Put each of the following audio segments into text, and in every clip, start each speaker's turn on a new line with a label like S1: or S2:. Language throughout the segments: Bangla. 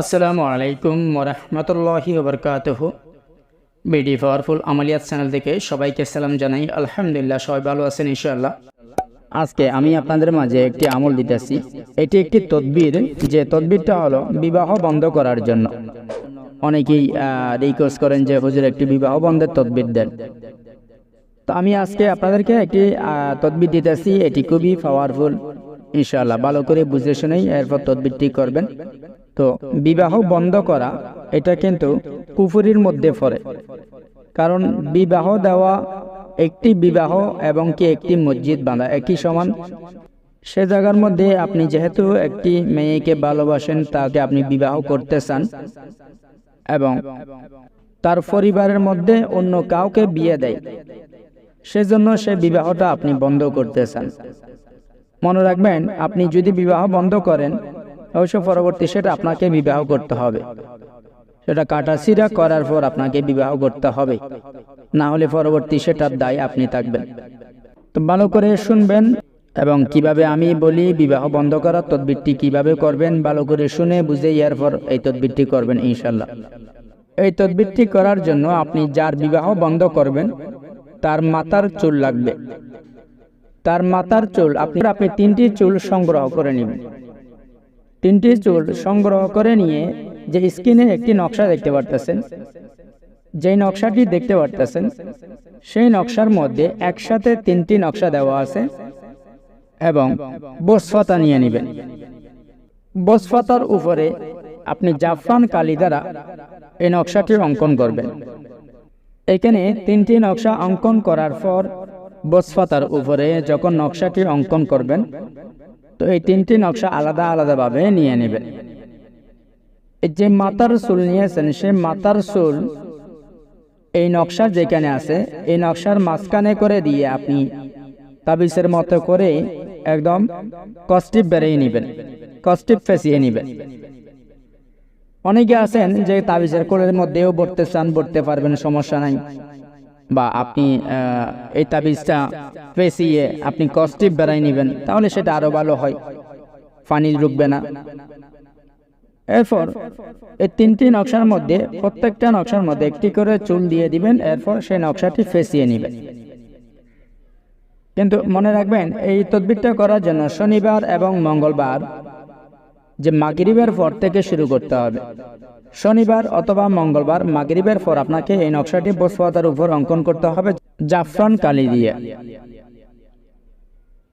S1: আসসালামু আলাইকুম ওরহমতুল্লাহি ওবরকাতহ বিডি পাওয়ারফুল আমালিয়াত চ্যানেল থেকে সবাইকে সালাম জানাই। আলহামদুলিল্লাহ, সবাই ভালো আছেন ইনশাআল্লাহ। আজকে আমি আপনাদের মাঝে একটি আমল দিতেছি। এটি একটি তদবির, যে তদবিরটা হলো বিবাহ বন্ধ করার জন্য। অনেকেই রিকোয়েস্ট করেন যে, হুজুর, একটি বিবাহ বন্ধের তদবির দেন। তো আমি আজকে আপনাদেরকে একটি তদবির দিতেছি। এটি খুবই পাওয়ারফুল ইনশাআল্লাহ। ভালো করে বুঝে শুনেই এরপর তদবিরটি করবেন। তো বিবাহ বন্ধ করা, এটা কিন্তু কুফুরির মধ্যে পড়ে। কারণ বিবাহ দেওয়া একটি বিবাহ এবং কি একটি মসজিদ বাঁধা, একই সমান? সে জায়গার মধ্যে আপনি যেহেতু একটি মেয়েকে ভালোবাসেন, তাকে আপনি বিবাহ করতে চান এবং তার পরিবারের মধ্যে অন্য কাউকে বিয়ে দেয়, সেজন্য সে বিবাহটা আপনি বন্ধ করতে চান। মনে রাখবেন, আপনি যদি বিবাহ বন্ধ করেন অবশ্য পরবর্তী সেটা আপনাকে বিবাহ করতে হবে। সেটা কাটাছিরা করার পর আপনাকে বিবাহ করতে হবে। না হলে পরবর্তী সেটার দায় আপনি থাকবেন। তো ভালো করে শুনবেন এবং কীভাবে আমি বলি বিবাহ বন্ধ করার তদবিরটি কীভাবে করবেন, ভালো করে শুনে বুঝে ইয়ার পর এই তদবিরটি করবেন ইনশাল্লাহ এই তদবিরটি করার জন্য আপনি যার বিবাহ বন্ধ করবেন, তার মাথার চুল লাগবে। তার মাথার চুল, আপনি আপনি তিনটি চুল সংগ্রহ করে নেবেন। তিনটি চুল সংগ্রহ করে নিয়ে যে স্ক্রিনে একটি নকশা দেখতে পারতেছেন। যেই নকশাটি দেখতে পারতেছেন, সেই নকশার মধ্যে একসাথে তিনটি নকশা দেওয়া আছে এবং বসফাতা নিয়ে নেবেন। বসফাতার উপরে আপনি জাফরান কালি দ্বারা এই নকশাটি অঙ্কন করবেন। এখানে তিনটি নকশা অঙ্কন করার পর বসফাতার উপরে যখন নকশাটি অঙ্কন করবেন তো এই তিনটি নকশা আলাদা আলাদাভাবে নিয়ে নেবেন এই যে মাতার চুল নিয়েছেন সেই মাতার চুল এই নকশা যেখানে আছে, এই নকশার মাঝখানে করে দিয়ে আপনি তাবিজের মতো করে একদম কস্টিপ বেড়িয়ে নেবেন কস্টিপ ফেসিয়ে নেবেন। অনেকে আছেন যে তাবিজের কোলের মধ্যেও পড়তে চান পড়তে পারবেন, সমস্যা নাই। বা আপনি এই তাবিজটা পেঁচিয়ে আপনি কস্টিপ বেড়াই নেবেন, তাহলে সেটা আরও ভালো হয়। পানি ঢুকবে না। এরপর এই তিনটি নকশার মধ্যে, প্রত্যেকটা নকশার মধ্যে একটি করে চুল দিয়ে দিবেন, এরপর সেই নকশাটি ফেঁচিয়ে নেবেন। কিন্তু মনে রাখবেন, এই তদবিরটা করার জন্য শনিবার এবং মঙ্গলবার যে মাগরিবের পর থেকে শুরু করতে হবে। শনিবার অথবা মঙ্গলবার মাগরিবের পর আপনাকে এই নকশাটি বসফাতার উপর অঙ্কন করতে হবে জাফরান কালি দিয়ে।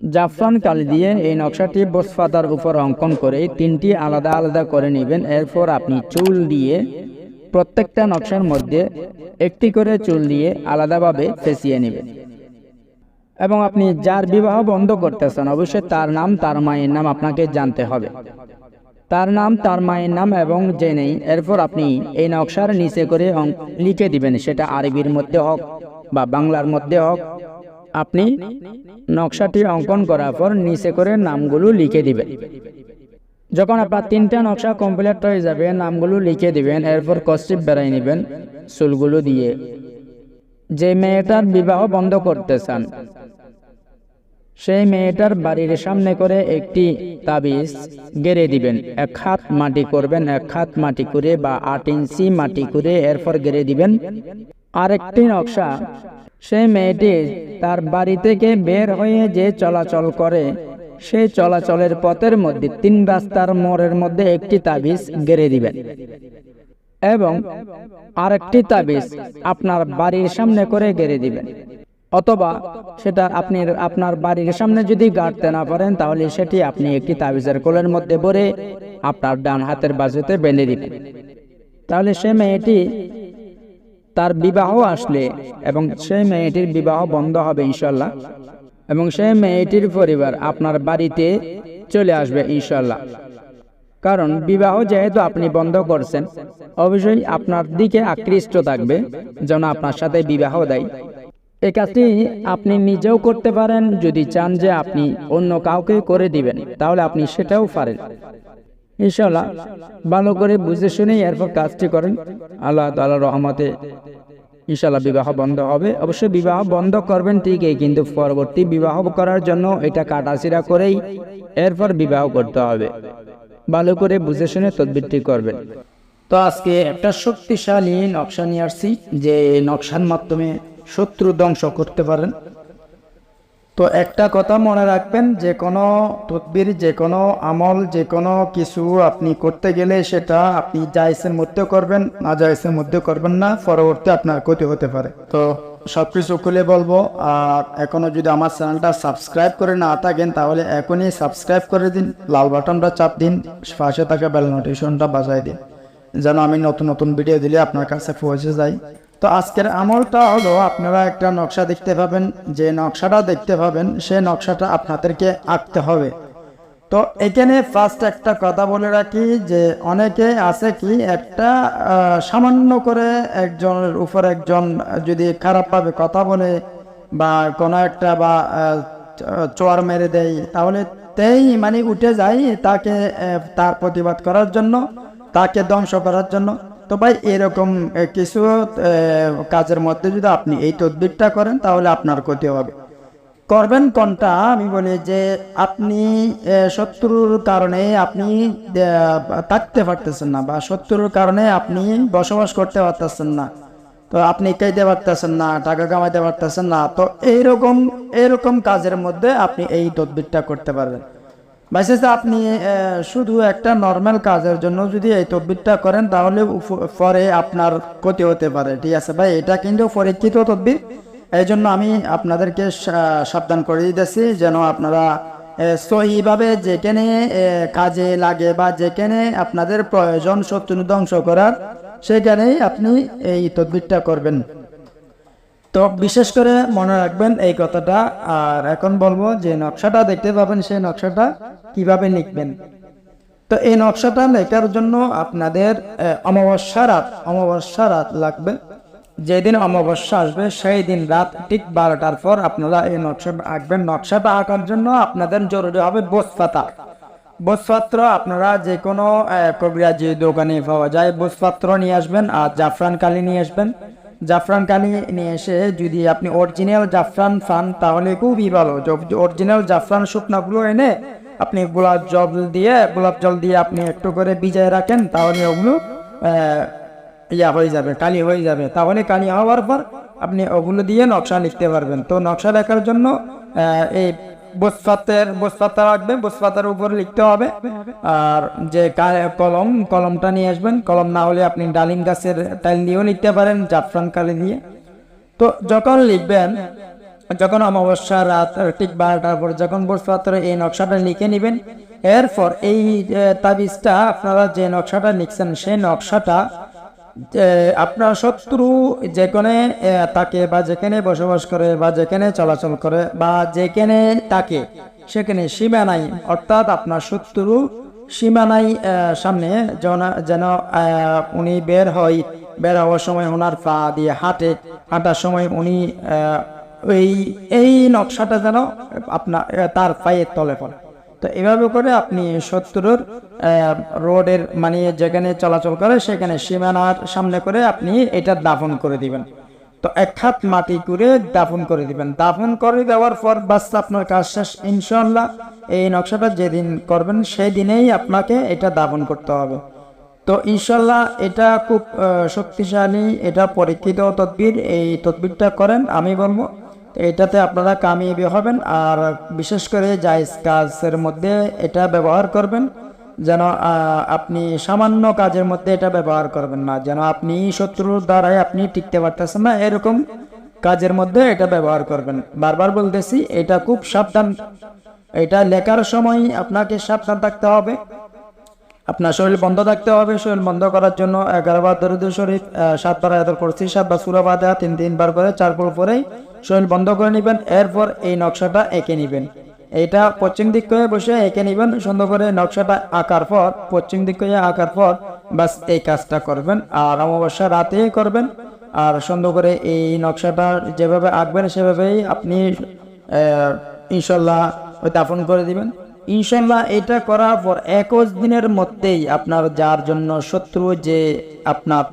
S1: জাফরান কালি দিয়ে এই নকশাটি বসফাতার উপর অঙ্কন করে তিনটি আলাদা আলাদা করে নেবেন। এরপর আপনি চুল দিয়ে প্রত্যেকটা নকশার মধ্যে একটি করে চুল দিয়ে আলাদাভাবে ফেঁচিয়ে নেবেন। এবং আপনি যার বিবাহ বন্ধ করতেছেন, অবশ্যই তার নাম, তার মায়ের নাম আপনাকে জানতে হবে। তার নাম, তার মায়ের নাম এবং জেনেই এরপর আপনি এই নকশার নিচে করে লিখে দিবেন, সেটা আরবির মধ্যে হোক বা বাংলার মধ্যে হোক। আপনি নকশাটি অঙ্কন করার পর নিচে করে নামগুলো লিখে দিবেন। যখন আপনার তিনটা নকশা কমপ্লিট হয়ে যাবে, নামগুলো লিখে দিবেন, এরপর কস্টিপ বেড়াই নেবেন, চুলগুলো দিয়ে। যে মেয়েটার বিবাহ বন্ধ করতে চান সেই মেয়েটার বাড়ির সামনে করে একটি তাবিজ গেড়ে দিবেন। এক হাত মাটি করবেন, এক হাত মাটি করে বা আট ইঞ্চি মাটি করে এরপর গেড়ে দিবেন। আরেকটি নকশা, সেই মেয়েটি তার বাড়ি থেকে বের হয়ে যে চলাচল করে, সেই চলাচলের পথের মধ্যে, তিন রাস্তার মোড়ের মধ্যে একটি তাবিজ গেড়ে দিবেন। এবং আরেকটি তাবিজ আপনার বাড়ির সামনে করে গেড়ে দিবেন। অথবা সেটা আপনি আপনার বাড়ির সামনে যদি গাড়তে না পারেন, তাহলে সেটি আপনি একটি তাবিজের কোলের মধ্যে ভরে আপনার ডান হাতের বাজুতে বেঁধে দিবেন তাহলে সে মেয়েটি তার বিবাহ আসলে এবং সেই মেয়েটির বিবাহ বন্ধ হবে ইনশাল্লাহ এবং সেই মেয়েটির পরিবার আপনার বাড়িতে চলে আসবে ইনশাল্লাহ কারণ বিবাহ যেহেতু আপনি বন্ধ করছেন, অবশ্যই আপনার দিকে আকৃষ্ট থাকবে, যেন আপনার সাথে বিবাহ দেয়। এই কাজটি আপনি নিজেও করতে পারেন, যদি চান যে আপনি অন্য কাউকে করে দিবেন, তাহলে আপনি সেটাও পারেন। ইনশাল্লাহ ভালো করে বুঝে শুনেই এরপর কাজটি করেন। আল্লাহ তাআলার রহমতে ইনশাল্লাহ বিবাহ বন্ধ হবে। অবশ্যই বিবাহ বন্ধ করবেন ঠিকই কিন্তু পরবর্তী বিবাহ করার জন্য এটা কাটাছিরা করেই এরপর বিবাহ করতে হবে। ভালো করে বুঝে শুনে তদবিরটি করবেন। তো আজকে একটা শক্তিশালী নকশা নিয়ে আসছি, যে নকশার মাধ্যমে শত্রু ধ্বংস করতে পারেন। তো একটা কথা মনে রাখবেন, যে কোনো তদবির, যে কোনো আমল, যে কোনো কিছু আপনি করতে গেলে সেটা আপনি জায়সের মধ্যে করবেন, না জায়সের মধ্যে করবেন না, পরবর্তী আপনার ক্ষতি হতে পারে। তো সব কিছু খুলে বলব, আর এখনও যদি আমার চ্যানেলটা সাবস্ক্রাইব করে না থাকেন, তাহলে এখনই সাবস্ক্রাইব করে দিন, লাল বাটনটা চাপ দিন, পাশে থাকা বেল নোটিফিকেশনটা বাজায় দিন, যেন আমি নতুন নতুন ভিডিও দিলে আপনার কাছে পৌঁছে যাই। তো আজকের আমলটা হলো, আপনারা একটা নকশা দেখতে পাবেন। যে নকশাটা দেখতে পাবেন সেই নকশাটা আপনাদেরকে আঁকতে হবে। তো এখানে ফার্স্ট একটা কথা বলে রাখি যে, অনেকে আছে কি, একটা সামান্য করে একজনের উপর একজন যদি খারাপভাবে কথা বলে বা কোনো একটা বা চোয়ার মেরে দেয়, তাহলে তেই মানে উঠে যায় তাকে তার প্রতিবাদ করার জন্য, তাকে ধ্বংস করার জন্য। তো ভাই এরকম কিছু কাজের মধ্যে যদি আপনি এই তদবিরটা করেন, তাহলে আপনার ক্ষতি হবে। করবেন কোনটা? আমি বলি যে, আপনি শত্রুর কারণে আপনি থাকতে পারতেছেন না বা শত্রুর কারণে আপনি বসবাস করতে পারতেছেন না। তো আপনি খাইতে পারতেছেন না, টাকা কামাইতে পারতেছেন না। তো এইরকম এইরকম কাজের মধ্যে আপনি এই তদবিরটা করতে পারবেন। বিশেষ আপনি শুধু একটা নর্মাল কাজের জন্য যদি এই তদবিরটা করেন, তাহলে পরে আপনার ক্ষতি হতে পারে। ঠিক আছে ভাই? এটা কিন্তু পরীক্ষিত তদবির। এই জন্য আমি আপনাদেরকে সাবধান করে দিতেছি, যেন আপনারা সহিভাবে যেখানে কাজে লাগে বা যেখানে আপনাদের প্রয়োজন শত্রু ধ্বংস করার, সেখানেই আপনি এই তদবিরটা করবেন। তো বিশেষ করে মনে রাখবেন এই কথাটা, আর এখন বলব যে নকশাটা দেখতে পাবেন, সেই নকশাটা কীভাবে লিখবেন। তো এই নকশাটা লেখার জন্য আপনাদের অমাবস্যা রাত অমাবস্যা রাত লাগবে। যেদিন অমাবস্যা আসবে, সেই দিন রাত ঠিক বারোটার পর আপনারা এই নকশাটা আঁকবেন। নকশাটা আঁকার জন্য আপনাদের জরুরি হবে বোসপাতা। বোসপাত্র আপনারা যে কোনো কবিরাজি দোকানে পাওয়া যায়, বোসপাত্র নিয়ে আসবেন আর জাফরান কালি নিয়ে আসবেন। জাফরান কালি নিয়ে এসে যদি আপনি অরিজিনাল জাফরান পান, তাহলে খুবই ভালো। অরিজিনাল জাফরান শুকনাগুলো এনে আপনি গোলাপ জল দিয়ে, গোলাপ জল দিয়ে আপনি একটু করে ভিজায় রাখেন, তাহলে ওগুলো ইয়া হয়ে যাবে, কালি হয়ে যাবে। তাহলে কালি হওয়ার পর আপনি ওগুলো দিয়ে নকশা লিখতে পারবেন। তো নকশা লেখার জন্য এই বসপাতের বসপাতা রাখবেন বসপাতার উপর লিখতে হবে। আর যে কলম, কলমটা নিয়ে আসবেন। কলম না হলে আপনি ডালিম গাছের টাইল দিয়েও লিখতে পারেন, জাফরান কালি দিয়ে। তো যখন লিখবেন, যখন অমাবস্যা রাত, ঠিক বারোটার পর যখন বসপাত্রে এই নকশাটা লিখে নেবেন, এরপর এই তাবিজটা আপনারা যে নকশাটা লিখছেন, সেই নকশাটা আপনার শত্রু যেখানে তাকে বা যেখানে বসবাস করে বা যেখানে চলাচল করে বা যেখানে তাকে সেখানে সীমানায় অর্থাৎ আপনার শত্রু সীমানায় আহ, সামনে যেন যেন উনি বের হয়। বের হওয়ার সময় ওনার পা দিয়ে হাঁটে। হাঁটার সময় উনি এই এই নকশাটা যেন আপনার তার পায়ের তলে পড়ে। তো এভাবে করে আপনি শত্রুর রোডের মানে যেখানে চলাচল করে সেখানে সীমানার সামনে করে আপনি এটা দাফন করে দিবেন। তো এক হাত মাটি করে দাফন করে দিবেন। দাফন করে দেওয়ার পর বাস আপনার কাজ শেষ। ইনশাল্লাহ এই নকশাটা যেদিন করবেন সেই দিনেই আপনাকে এটা দাফন করতে হবে। তো ইনশাল্লাহ এটা খুব শক্তিশালী, এটা পরীক্ষিত তদবির। এই তদবিরটা করেন, আমি বলব এটাতে আপনারা কামিয়াবি হবেন আর বিশেষ করে জায়জ কাজের মধ্যে এটা ব্যবহার করবেন যেন আপনি সামান্য কাজের মধ্যে এটা ব্যবহার করবেন না, যেন আপনি শত্রুর দ্বারাই আপনি টিকতে পারতেছেন না, এরকম কাজের মধ্যে এটা ব্যবহার করবেন। বারবার বলতেছি, এটা খুব সাবধান। এটা লেখার সময় আপনাকে সাবধান থাকতে হবে। আপনার শরীর বন্ধ থাকতে হবে। শরীর বন্ধ করার জন্য এগারো বার দরুদ শরীফ সাতবার আয়াতুল কুরসি, সাতবার সূরা ফাতিহা, তিন, তিনবার করে চারবার পরেই শরীর বন্ধ করে নেবেন, এরপর এই নকশাটা এঁকে নেবেন। এটা পশ্চিম দিক করে বসে এঁকে নেবেন, সুন্দর করে নকশাটা আঁকার পর, পশ্চিম দিক করে আঁকার পর বাস এই কাজটা করবেন। আর অমাবস্যা রাতেই করবেন। আর সুন্দর করে এই নকশাটা যেভাবে আঁকবেন, সেভাবেই আপনি ইনশাল্লাহ দাফন করে দিবেন। ইনশাল্লাহ এটা করার পর একুশ দিনের মধ্যেই আপনার যার জন্য শত্রু যে আপনার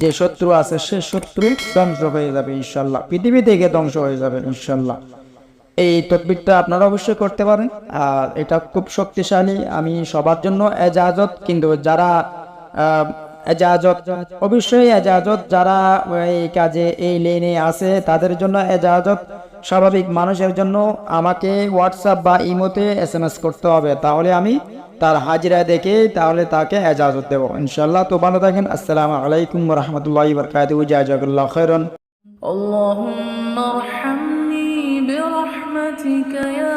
S1: যে শত্রু আছে সে শত্রু ধ্বংস হয়ে যাবে ইনশাল্লাহ। পৃথিবী থেকে ধ্বংস হয়ে যাবে ইনশাল্লাহ। এই তদবিরটা আপনারা অবশ্যই করতে পারেন। আর এটা খুব শক্তিশালী। আমি সবার জন্য এজাজত, কিন্তু যারা এজাজত, অবশ্যই এজাজত, যারা এই কাজে, এই লেনে আছে, তাদের জন্য এজাজত স্বাভাবিক। মানুষের জন্য আমাকে হোয়াটসঅ্যাপ বা ইমোতে এস করতে হবে। তাহলে আমি তার হাজিরা দেখে তাহলে তাকে এজাজত দেবো ইনশাল্লাহ তো ভালো থাকেন আসসালামু আলাইকুম রহমতুল্লাহ বরকাত জাজাকুল্লাহ খৈরন
S2: اللهم ارحمني برحمتك يا